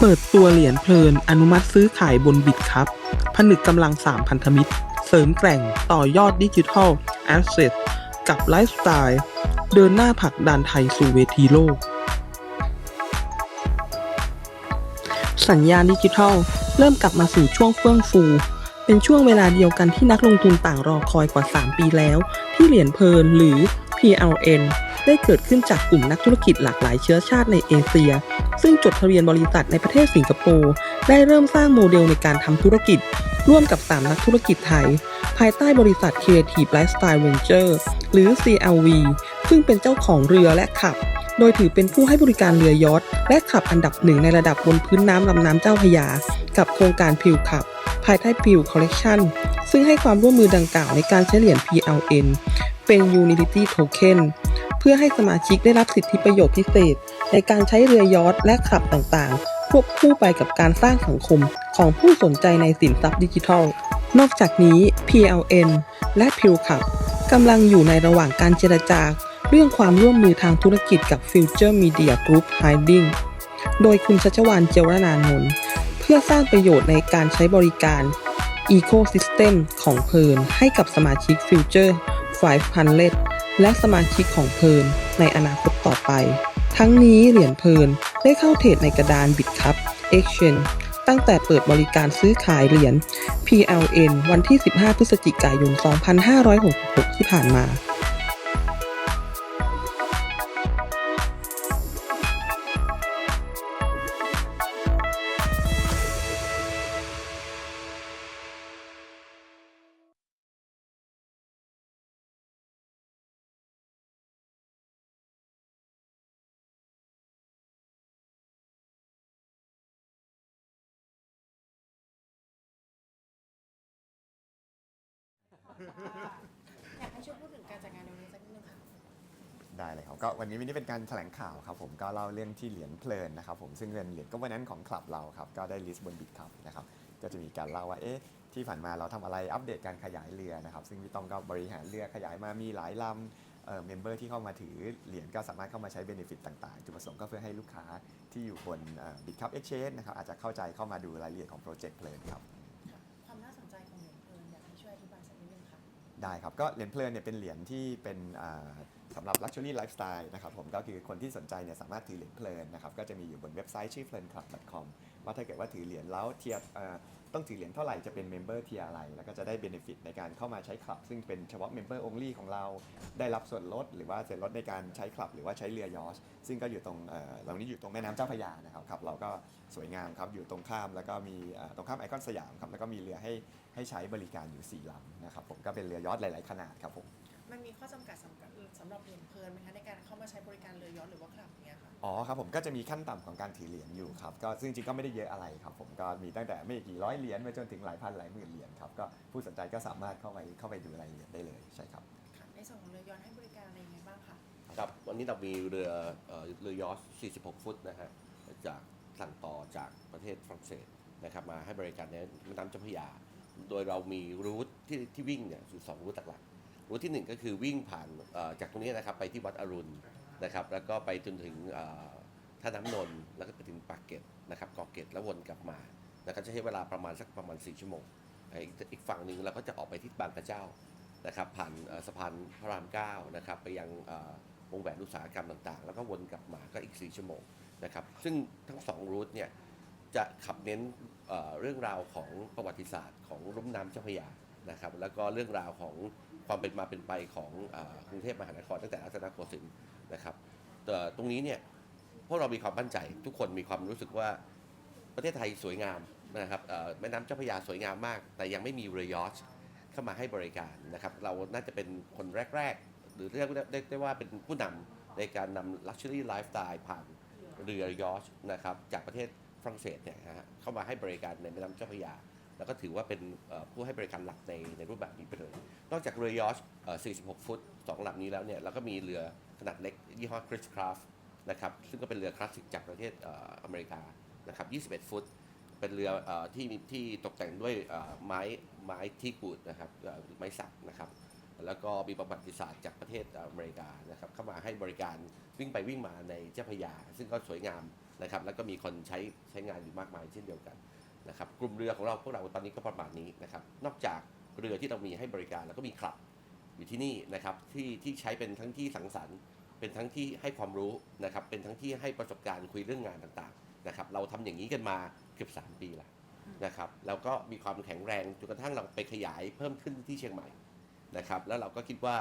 เปิดตัวเหรียญเพลินอนุมัติซื้อขายบนบิตครับ ผนึกกำลัง 3 พันธมิตร เสริมแกร่งต่อยอดดิจิทัลแอสเซทกับไลฟ์สไตล์ เดินหน้าผลักดันไทยสู่เวทีโลก สัญญาณดิจิทัล เริ่มกลับมาสู่ช่วงเฟื่องฟู เป็นช่วงเวลาเดียวกันที่นักลงทุนต่างรอคอยกว่า 3 ปีแล้ว ที่เหรียญเพลินหรือ PLN ได้เกิดขึ้นจากกลุ่มนักธุรกิจหลากหลายเชื้อชาติในเอเชีย ซึ่งจดทะเบียนบริษัทในประเทศสิงคโปร์ได้เริ่มสร้างโมเดลในการทำธุรกิจ ร่วมกับ 3 นักธุรกิจไทย ภายใต้บริษัท Creative Lifestyle Venture หรือ CLV ซึ่งเป็นเจ้าของเรือและขับ โดยถือเป็นผู้ให้บริการเรือยอทและขับอันดับหนึ่งในระดับบนพื้นน้ำลำน้ำเจ้าพยา กับโครงการพิวขับ ภายใต้พิวคอลเล t ชันซึ่งให้ความร่วมมือดังกล่าวในการใช้เหรียญ PLN เป็น Utility Token เพื่อให้สมาชิกได้รับสิทธิประโยชน์พิเศษ ในการใช้เรือยอทและขับต่างๆ ควบคู่ไปกับการสร้างสังคมของผู้สนใจในสินทรัพย์ดิจิทัล นอกจากนี้ PLN และ p i l ขับกำลังอยู่ในระหว่างการเจรจา เรื่องความร่วมมือทางธุรกิจกับ Future Media Group Holding โดยคุณชัชวานเจวรนานนท์เพื่อสร้างประโยชน์ในการใช้บริการ Ecosystem ของเพลินให้กับสมาชิก Future 500และสมาชิกของเพลินในอนาคตต่อไป ทั้งนี้เหรียญเพลินได้เข้าเทรดในกระดานบิตคับ Exchange ตั้งแต่เปิดบริการซื้อขายเหรียญ PLN วันที่ 15 พฤศจิกายน 2566 ที่ผ่านมา อยากให้ช่วยพูดถึงการจัดงานในวันนี้สักนิดนึงค่ะ ได้เลยครับก็วันนี้วันนี้เป็นการแถลงข่าวครับผมก็เล่าเรื่องที่เหรียญเพลินนะครับผมซึ่งเป็นเหรียญก็วันนั้นของคลับเราครับก็ได้ลิสต์บนบิตครับนะครับก็จะมีการเล่าว่าเอ๊ะที่ผ่านมาเราทำอะไรอัปเดตการขยายเรือนะครับซึ่งพี่ต้อมก็บริหารเรือขยายมามีหลายลำเอ่อเมมเบอร์ที่เข้ามาถือเหรียญก็สามารถเข้ามาใช้เบนฟิตต่างๆ จุดประสงค์ก็เพื่อให้ลูกค้าที่อยู่บนบิตคัพเอ็กชแนนนะครับอาจจะเข้าใจเข้ามาดูรายละเอียดของโปรเจกต์เพลินครับ ได้ครับ ก็เหรียญเพลินเนี่ยเป็นเหรียญที่เป็นสำหรับ Luxury Lifestyle นะครับผมก็คือคนที่สนใจเนี่ยสามารถถือเหรียญเพลินนะครับก็จะมีอยู่บนเว็บไซต์ชื่อ p l a n c l u b com ว่าถ้าเกิดว่าถือเหรียญแล้วเทียบ ต้องถือเหรียญเท่าไหร่จะเป็นเมมเบอร์เทียอะไร แล้วก็จะได้เบนฟิตในการเข้ามาใช้คลับ ซึ่งเป็นเฉพาะเมมเบอร์ only ของเราได้รับส่วนลด หรือว่าส่วนลดในการใช้คลับ หรือว่าใช้เรือยอชซึ่งก็อยู่ตรงเอ่อเรานี้อยู่ตรงแม่น้ำเจ้าพระยานะครับครับเราก็สวยงามครับอยู่ตรงข้ามแล้วก็มีตรงข้ามไอคอนสยามครับแล้วก็มีเรือให้ให้ใช้บริการอยู่4ลำนะครับผมก็เป็นเรือยอชหลาย ๆ ขนาดครับผมมันมีข้อจำำหรับสำหรับเหรียญเพลินไหมคะในการเข้ามาใช้บริการเรือยอชต์หรือว่าคลับอย่างเงี้ยค่ะ อ๋อครับผมก็จะมีขั้นต่ำของการถือเหรียญอยู่ครับก็ซึ่งจริงๆก็ไม่ได้เยอะอะไรครับผมก็มีตั้งแต่ไม่กี่ร้อยเหรียญไปจนถึงหลายพันหลายหมื่นเหรียญครับก็ผู้สนใจก็สามารถเข้าไปเข้าไปดูรายละเอียดได้เลยใช่ครับ ค่ะในส่วนของเรือยอชต์ให้บริการอะไรยังไงบ้างคะครับวันนี้เรามีเรือเอ่อเรือยอชต์46 ฟุตนะฮะจากสั่งต่อจากประเทศฝรั่งเศสนะครับมาให้บริการในแม่น้ำเจ้าพระยา โดยเรามีรูทที่ที่วิ่งเนี่ยอยู่สองรูทหลักๆ รูทที่หนึ่งก็คือวิ่งผ่านจากตรงนี้นะครับไปที่วัดอรุณนะครับ แล้วก็ไปจนถึงท่าน้ำนนท์แล้วก็ไปถึงปากเกร็ดนะครับเกาะเกร็ดแล้ววนกลับมานะครับจะใช้เวลาประมาณสักประมาณ 4 ชั่วโมง อีกฝั่งหนึ่งเราก็จะออกไปที่บางกระเจ้านะครับ ผ่านสะพานพระรามเก้านะครับ ไปยังวงแหวนอุตสาหกรรมต่างๆ แล้วก็วนกลับมาก็อีก 4 ชั่วโมงนะครับ ซึ่งทั้งสองรูทเนี่ยจะขับเน้นเรื่องราวของประวัติศาสตร์ของรุ่มน้ำเจ้าพระยานะครับ แล้วก็เรื่องราวของ ความเป็นมาเป็นไปของกรุงเทพมหานครตั้งแต่รัตนโกสินทร์นะครับแต่ตรงนี้เนี่ยพวกเรามีความมั่นใจ ทุกคนมีความรู้สึกว่าประเทศไทยสวยงามนะครับแม่น้ำเจ้าพระยาสวยงามมาก แต่ยังไม่มีเรือยอชเข้ามาให้บริการนะครับ เราน่าจะเป็นคนแรก ๆ หรือเรียกได้ได้ว่าเป็นผู้นำในการนำ Luxury Lifestyle ผ่านเรือยอชนะครับจากประเทศฝรั่งเศสเนี่ยนะฮะเข้ามาให้บริการในแม่น้ำเจ้าพระยา แล้วก็ถือว่าเป็นผู้ให้บริการหลักในในรูปแบบนี้ไปเลย นอกจากเรือยอช46 ฟุตสองลำนี้แล้วเนี่ยเราก็มีเรือขนาดเล็กยี่ห้อ Chris Craft นะครับซึ่งก็เป็นเรือคลาสสิกจากประเทศอออเมริกานะครับ21 ฟุต เป็นเรืออที่มีที่ตกแต่งด้วยไม้ไม้ที่กูดนะครับไม้สักนะครับแล้วก็มีประวัติศาสตร์จากประเทศอเมริกานะครับเข้ามาให้บริการวิ่งไปวิ่งมาในเจ้าพยา ซึ่งก็สวยงามนะครับแล้วก็มีคนใช้ใช้งานอยู่มากมายเช่นเดียวกันนะครับกลุ่มเรือของเราพวกเราตอนนี้ก็ประมาณนี้นะครับนอกจาก เรือที่เรามีให้บริการ แล้วก็มีคลับอยู่ที่นี่นะครับที่ที่ใช้เป็นทั้งที่สังสรรค์เป็นทั้งที่ให้ความรู้นะครับเป็นทั้งที่ให้ประสบการณ์คุยเรื่องงานต่างๆนะครับเราทำอย่างนี้กันมาเกือบ3 ปีแล้วนะครับแล้วก็มีความแข็งแรงจนกระทั่งเราไปขยายเพิ่มขึ้นที่เชียงใหม่นะครับแล้วเราก็คิดว่า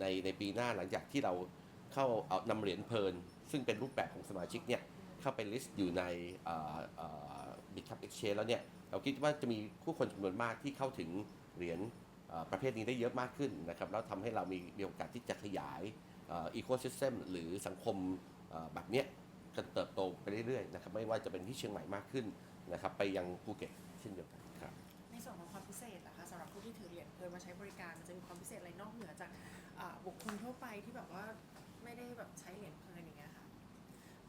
ในในปีหน้าหลังจากที่เราเข้าเอานำเหรียญเพลิน ซึ่งเป็นรูปแบบของสมาชิกเนี่ยเข้าไปลิสต์อยู่ในบิตคัพเอ็กชแนนแล้วเนี่ยเราคิดว่าจะมีผู้คนจำนวนมากที่เข้าถึง เหรียญเอ่อประเภทนี้ได้เยอะมากขึ้นนะครับแล้วทำให้เรามีมีโอกาสที่จะขยายอีโคซิสเต็มหรือสังคมเอ่อแบบเนี้ยจะเติบโตไปเรื่อยๆนะครับไม่ว่าจะเป็นที่เชียงใหม่มากขึ้นนะครับไปยังภูเก็ตเช่นเดียวกันครับในส่วนของความพิเศษนะคะสำหรับผู้ที่ถือเหรียญเพลินมาใช้บริการมันจะมีความพิเศษอะไรนอกเหนือจากอ่าบุคคลทั่วไปที่แบบว่าไม่ได้แบบใช้เหรียญเพลินอย่างเงี้ย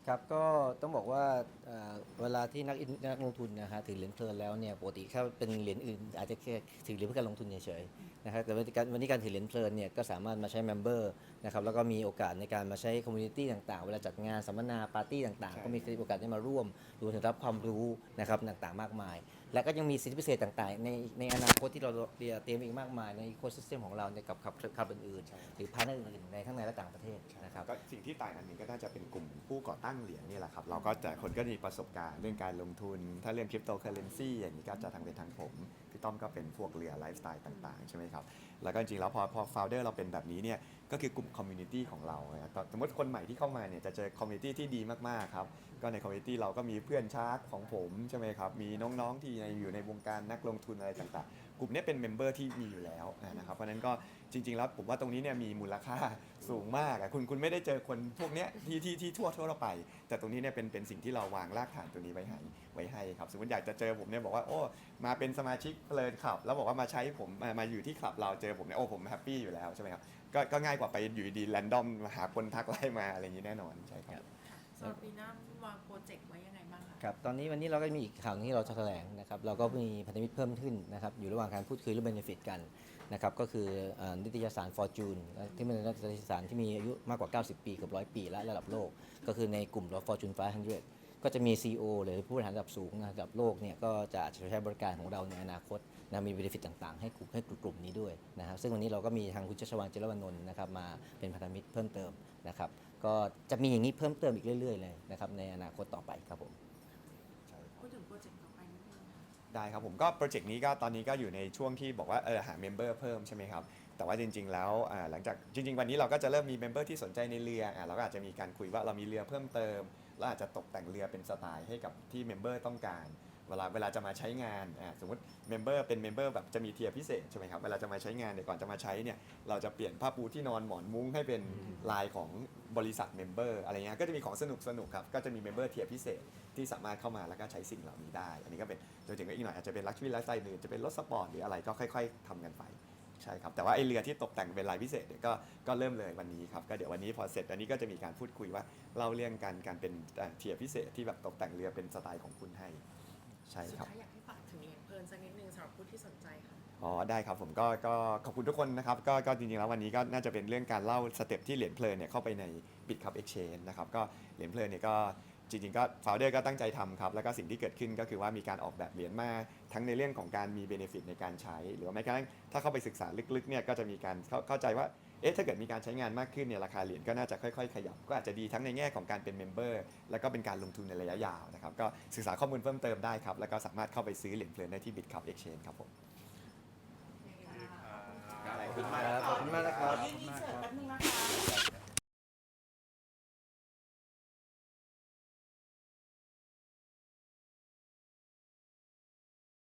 ครับก็ต้องบอกว่าเอ่อเวลาที่นักอินนักลงทุนนะฮะถือเหรียญเพลินแล้วเนี่ยปกติถ้าเป็นเหรียญอื่น อาจจะแค่ถือเหรียญเพื่อการลงทุนเฉยๆนะครับแต่วันนี้การวันนี้การถือเหรียญเพลินเนี่ยก็สามารถมาใช้เมมเบอร์นะครับแล้วก็มีโอกาสในการมาใช้คอมมูนิตี้ต่างๆ เวลาจัดงานสัมมนาปาร์ตี้ต่างๆ ก็มีโอกาสได้มาร่วมรวมถึงรับความรู้นะครับต่างๆ มากมาย และก็ยังมีสิทธิพิเศษต่างๆ ในในอนาคตที่เราเตรียมอีกมากมายในอีโคซิสเต็มของเราในกับขับขับอื่นๆหรือพาร์ทเนอร์อื่นๆในทั้งในและต่างประเทศนะครับก็สิ่งที่ต่างอันหนึงก็น่าจะเป็นกลุ่มผู้ก่อตั้งเหรียญนี่แหละครับ เราก็จะคนก็มีประสบการณ์เรื่องการลงทุน ถ้าเรื่องคริปโตเคอเรนซีอย่างนี้ก็จะทางเป็นทางผมพี่ต้อมก็เป็นพวกเรือไลฟ์สไตล์ต่างๆใช่ไหมครับแล้วก็จริงๆแล้วพอพอ founder เราเป็นแบบนี้เนี่ย ก็คือกลุ่มคอมมูนิตี้ของเรานะครับสมมติคนใหม่ที่เข้ามาเนี่ยจะเจอคอมมูนิตี้ที่ดีมากๆครับ ก็ในคอมมูนิตี้เราก็มีเพื่อนชาร์กของผมใช่ไหมครับ มีน้องๆที่อยู่ในวงการนักลงทุนอะไรต่างๆ กลุ่มเนี้เป็นเมมเบอร์ที่มีอยู่แล้วนะครับเพราะฉะนั้นก็จริง ๆ แล้วผมว่าตรงนี้เนี่ยมีมูลค่าสูงมากอะคุณคุณไม่ได้เจอคนพวกเนี้ยที่ที่ที่ทั่วทั่วไป แต่ตรงนี้เนี่ยเป็นเป็นสิ่งที่เราวางรากฐานตัวนี้ไว้ให้ไว้ให้ครับสมมติอยากจะเจอผมเนี่ยบอกว่าโอ้มาเป็นสมาชิกเพลินคลับ แล้วบอกว่ามาใช้ผมมามาอยู่ที่คลับเราเจอผมเนี่ยโอ้ผมแฮปปี้อยู่แล้วใช่ไหมครับก็ก็ง่ายกว่าไปอยู่ดีแรนดอมหาคนทักไล่มาอะไรอย่างนี้แน่นอนใช่ครับสำหรับปีหน้าวางโปรเจกต์ไว้ยังไงบ้าง ครับตอนนี้วันนี้เราก็มีอีกข่าวหนึงที่เราจะแถลงนะครับเราก็มีพันธมิตรเพิ่มขึ้นนะครับอยู่ระหว่างการพูดคุยเรื่อง benefit กันนะครับก็คือเอ่อนิตยสาร Fortune ที่เป็นนิตยสารที่มีอายุมากกว่า 90 ปีเกือบร้อยปีและระดับโลก ก็คือในกลุ่ม Fortune 500 ก็จะมี CEO หรือผู้บริหารระดับสูงระดับโลกเนี่ยก็จะอาจจะใช้บริการของเราในอนาคตนะมี benefit ต่างๆ ให้กลุ่มให้กลุ่มนี้ด้วยนะครับซึ่งวันนี้เราก็มีทางคุณชัชวานเจรวนนท์นะครับมาเป็นพันธมิตรเพิ่มเติมนะครับก็จะมีอย่างนี้เพิ่มเติมอีกเรื่อยๆเลยนะครับในอนาคตต่อไปครับผม พูดถึงโปรเจกต์ต่อไปนิดนึงค่ะ ได้ครับผมก็โปรเจกต์นี้ก็ตอนนี้ก็อยู่ในช่วงที่บอกว่าเออหาเมมเบอร์เพิ่มใช่ไหมครับแต่ว่าจริง ๆ แล้วอ่าหลังจากจริง ๆ วันนี้เราก็จะเริ่มมีเมมเบอร์ที่สนใจในเรืออ่าเราก็อาจจะมีการคุยว่าเรามีเรือเพิ่มเติมแล้วอาจจะตกแต่งเรือเป็นสไตล์ให้กับที่เมมเบอร์ต้องการ เวลาเวลาจะมาใช้งานอ่าสมมติเมมเบอร์เป็นเมมเบอร์แบบจะมีเทียร์พิเศษใช่ไหมครับเวลาจะมาใช้งานเนี่ยก่อนจะมาใช้เนี่ยเราจะเปลี่ยนผ้าปูที่นอนหมอนมุ้งให้เป็นลายของบริษัทเมมเบอร์อะไรเงี้ยก็จะมีของสนุกสนุกๆครับก็จะมีเมมเบอร์เทียร์พิเศษที่สามารถเข้ามาแล้วก็ใช้สิ่งเหล่านี้ได้ อันนี้ก็เป็นจริงๆก็อีกหน่อยอาจจะเป็นลักชัวรี่ไลฟ์สไตล์อื่นจะเป็นรถสปอร์ตหรืออะไรก็ค่อย ๆทำกันไปใช่ครับแต่ว่าไอเรือที่ตกแต่งเป็นลายพิเศษเนี่ยก็ก็เริ่มเลยวันนี้ครับก็เดี๋ยววันนี้พอเสร็จอันนี้ก็จะมีการพูดคุยว่าเล่าเรื่องการการเป็นเอ่อเทียร์พิเศษที่แบบตกแต่งเรือเป็นสไตล์ของคุณให้ ใช่สุดครับ ท้ายอยากให้ฝากถึงเหรียญเพลินสักนิดนึงสำหรับผู้ที่สนใจค่ะ อ๋อได้ครับผมก็ก็ขอบคุณทุกคนนะครับก็ก็จริงๆแล้ววันนี้ก็น่าจะเป็นเรื่องการเล่าสเต็ปที่เหรียญเพลินเนี่ยเข้าไปใน Bitcup Exchange นะครับก็เหรียญเพลินเนี่ยก็จริงๆก็ founder ก็ตั้งใจทำครับ แล้วก็สิ่งที่เกิดขึ้นก็คือว่ามีการออกแบบเหรียญมาทั้งในเรื่องของการมี benefit ในการใช้ หรือว่าแม้กระทั่งถ้าเข้าไปศึกษาลึกๆเนี่ยก็จะมีการเข้าเข้าใจว่า เอ๊ะถ้าเกิดมีการใช้งานมากขึ้นเนี่ยราคาเหรียญก็น่าจะค่อยๆ ขยับ ก็อาจจะดีทั้งในแง่ของการเป็นเมมเบอร์แล้วก็เป็นการลงทุนในระยะยาวนะครับก็ศึกษาข้อมูลเพิ่มเติมได้ครับ แล้วก็สามารถเข้าไปซื้อเหรียญเพลินได้ที่บิตคับเอ็กชแนนครับผมขอบคุณมากนะครับ